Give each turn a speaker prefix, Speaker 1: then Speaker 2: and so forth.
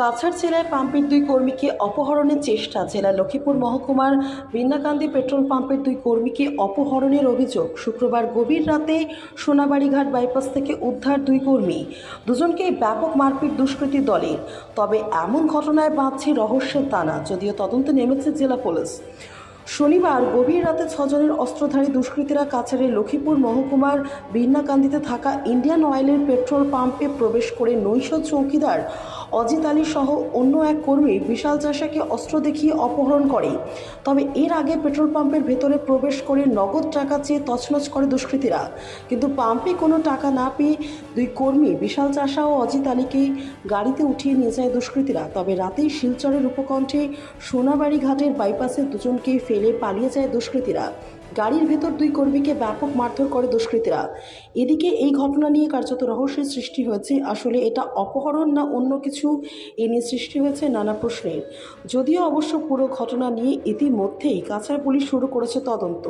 Speaker 1: কাছাড় জেলায় পাম্পের দুই কর্মীকে অপহরণের চেষ্টা জেলা লক্ষ্মীপুর মহকুমার বৃন্দাকান্দি পেট্রোল পাম্পের দুই কর্মীকে অপহরণের অভিযোগ শুক্রবার গভীর রাতে সোনাবাড়িঘাট বাইপাস থেকে উদ্ধার দুই কর্মী দুজনকেই ব্যাপক মারপিট দুষ্কৃতী দলের তবে এমন ঘটনায় বাঁধছে রহস্যের তানা যদিও তদন্তে নেমেছে জেলা পুলিশ শনিবার গভীর রাতে ছজনের অস্ত্রধারী দুষ্কৃতীরা কাছারের লক্ষ্মীপুর মহকুমার বিন্নাকান্দিতে থাকা ইন্ডিয়ান অয়েলের পেট্রোল পাম্পে প্রবেশ করে নৈশ চৌকিদার অজিত আলী সহ অন্য এক কর্মী বিশাল চাষাকে অস্ত্র দেখিয়ে অপহরণ করে তবে এর আগে পেট্রোল পাম্পের ভেতরে প্রবেশ করে নগদ টাকা চেয়ে তছনছ করে দুষ্কৃতীরা কিন্তু পাম্পে কোনো টাকা না পেয়ে দুই কর্মী বিশাল চাষা ও অজিত আলীকে গাড়িতে উঠিয়ে নিয়ে যায় দুষ্কৃতীরা তবে রাতেই শিলচরের উপকণ্ঠে সোনাবাড়ি ঘাটের বাইপাসে দুজনকে ফেলে পালিয়ে যায় দুষ্কৃতীরা গাড়ির ভেতর দুই কর্মীকে ব্যাপক মারধর করে দুষ্কৃতীরা এদিকে এই ঘটনা নিয়ে কার্যত রহস্যের সৃষ্টি হয়েছে আসলে এটা অপহরণ না অন্য কিছু এ নিয়ে সৃষ্টি হয়েছে নানা প্রশ্নের যদিও অবশ্য পুরো ঘটনা নিয়ে ইতিমধ্যেই কাছাড় পুলিশ শুরু করেছে তদন্ত